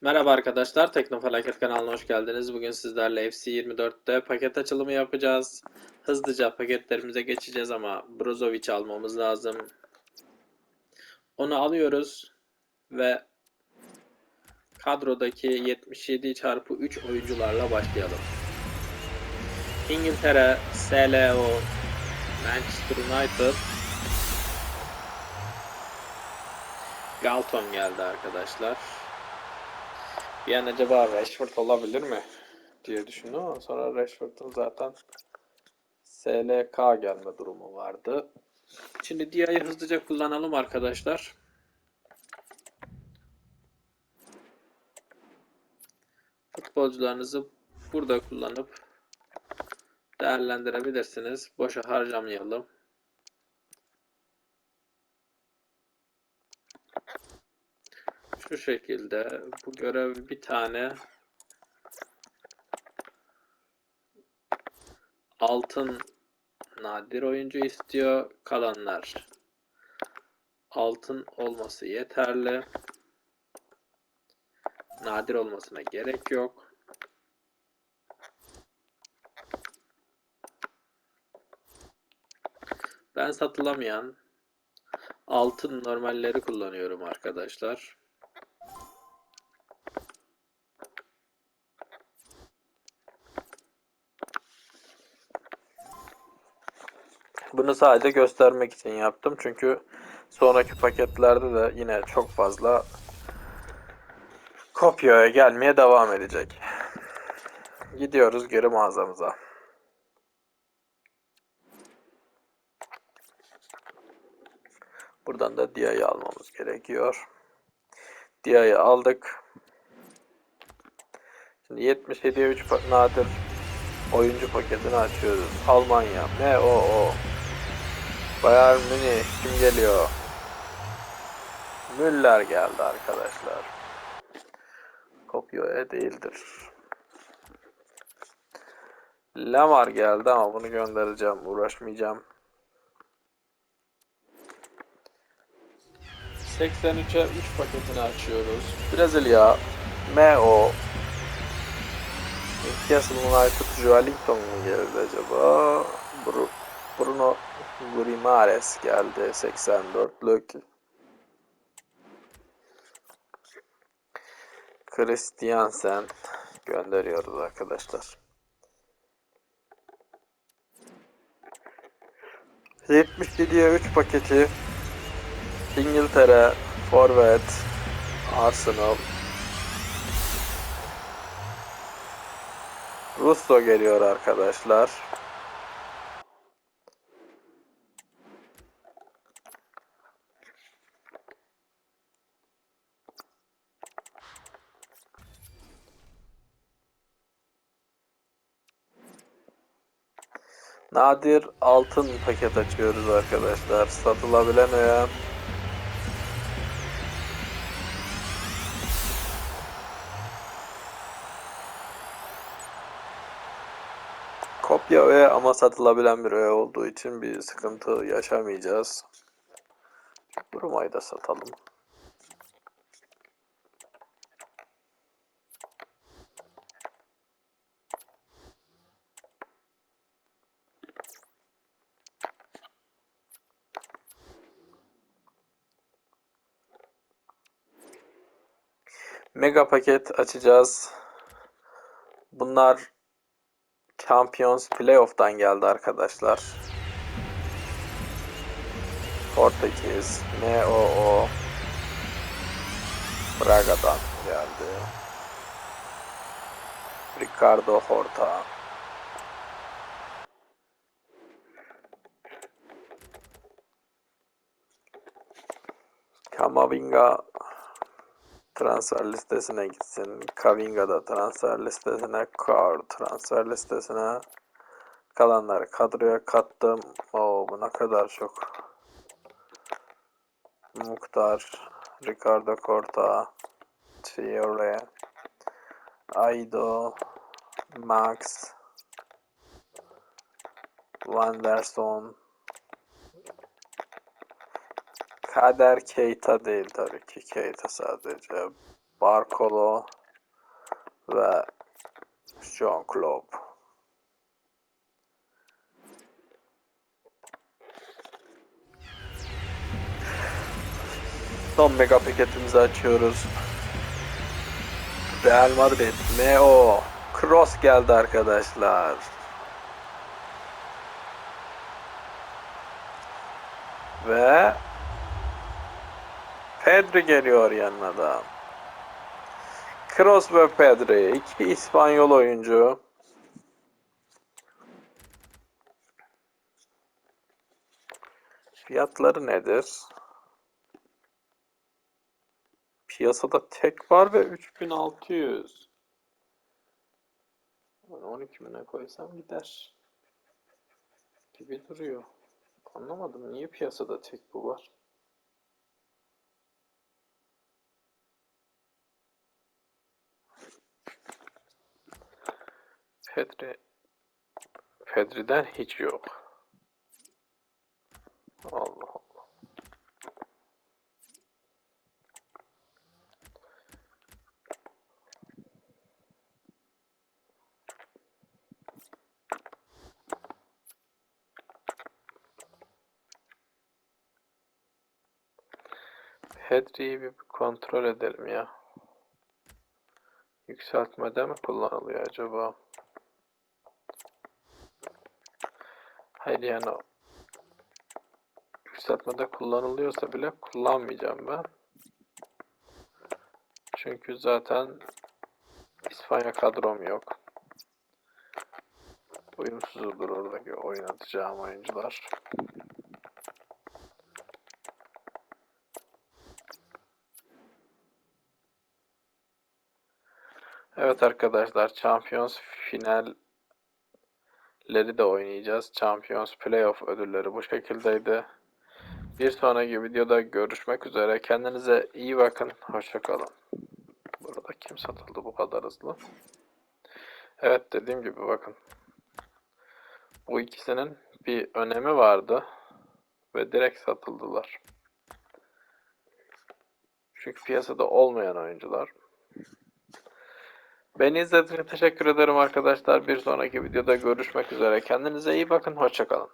Merhaba arkadaşlar, Teknofelaket kanalına hoş geldiniz. Bugün sizlerle FC24'te paket açılımı yapacağız. Hızlıca paketlerimize geçeceğiz ama Brozovic almamız lazım. Onu alıyoruz ve kadrodaki 77 çarpı 3 oyuncularla başlayalım. İngiltere, SLO, Manchester United, Galton geldi arkadaşlar. An acaba Rashford olabilir mi diye düşündüm ama sonra Rashford'un zaten SLK gelme durumu vardı. Şimdi Dia'yı hızlıca kullanalım arkadaşlar. Futbolcularınızı burada kullanıp değerlendirebilirsiniz. Boşa harcamayalım. Şu şekilde bu görev bir tane altın nadir oyuncu istiyor. Kalanlar altın olması yeterli. Nadir olmasına gerek yok. Ben satılamayan altın normalleri kullanıyorum arkadaşlar. Bunu sadece göstermek için yaptım. Çünkü sonraki paketlerde de yine çok fazla kopyaya gelmeye devam edecek. Gidiyoruz geri mağazamıza. Buradan da Dia'yı almamız gerekiyor. Dia'yı aldık. Şimdi 77'ye 3 pa- nadir oyuncu paketini açıyoruz. Almanya, MOO. Bayern Münih kim geliyor? Müller geldi arkadaşlar. Kopya değildir. Lamar geldi ama bunu göndereceğim. Uğraşmayacağım. 83'e 3 paketini açıyoruz. Brezilya, MO, Newcastle United, Joelinton mu geldi acaba? Bru Bruno Grimares geldi 84'lük. Christiansen gönderiyoruz arkadaşlar. 77'ye 3 paketi İngiltere, Forvet, Arsenal, Russo geliyor arkadaşlar. Nadir altın paket açıyoruz arkadaşlar. Satılabilemeyen Kopya öğe ama satılabilen bir öğe olduğu için bir sıkıntı yaşamayacağız. Burmayı da satalım. Mega paket açacağız. Bunlar Champions Playoff'tan geldi arkadaşlar. Portekiz, MOO, Braga'dan geldi. Ricardo Horta. Kamavinga transfer listesine gitsin. Kavinga da transfer listesine. Kar transfer listesine. Kalanları kadroya kattım. Oo, bu ne kadar çok. Muhtar, Ricardo Corta, Fiore, Aido, Max, Wanderson, Kader Keita değil tabii ki. Keita sadece. Barkolo ve John Klopp. Son mega paketimizi açıyoruz. Real Madrid, Neo, Cross geldi arkadaşlar. Ve Pedri geliyor yanına da. Kroos ve Pedri. iki İspanyol oyuncu. Fiyatları nedir? Piyasada tek var ve 3600. Ben 12 bine koysam gider. Gibi duruyor. Anlamadım niye piyasada tek bu var? Pedri Pedri'den hiç yok. Allah Allah. Pedri'yi bir kontrol edelim ya. Yükseltmede mi kullanılıyor acaba? Hayır yani yükseltmede kullanılıyorsa bile kullanmayacağım ben. Çünkü zaten İspanya kadrom yok. Uyumsuzdur oradaki oynatacağım oyuncular. Evet arkadaşlar Champions finalleri de oynayacağız. Champions Playoff ödülleri bu şekildeydi. Bir sonraki videoda görüşmek üzere. Kendinize iyi bakın. Hoşçakalın. Burada kim satıldı bu kadar hızlı? Evet dediğim gibi bakın. Bu ikisinin bir önemi vardı. Ve direkt satıldılar. Çünkü piyasada olmayan oyuncular. Beni izlediğiniz için teşekkür ederim arkadaşlar. Bir sonraki videoda görüşmek üzere. Kendinize iyi bakın. Hoşçakalın.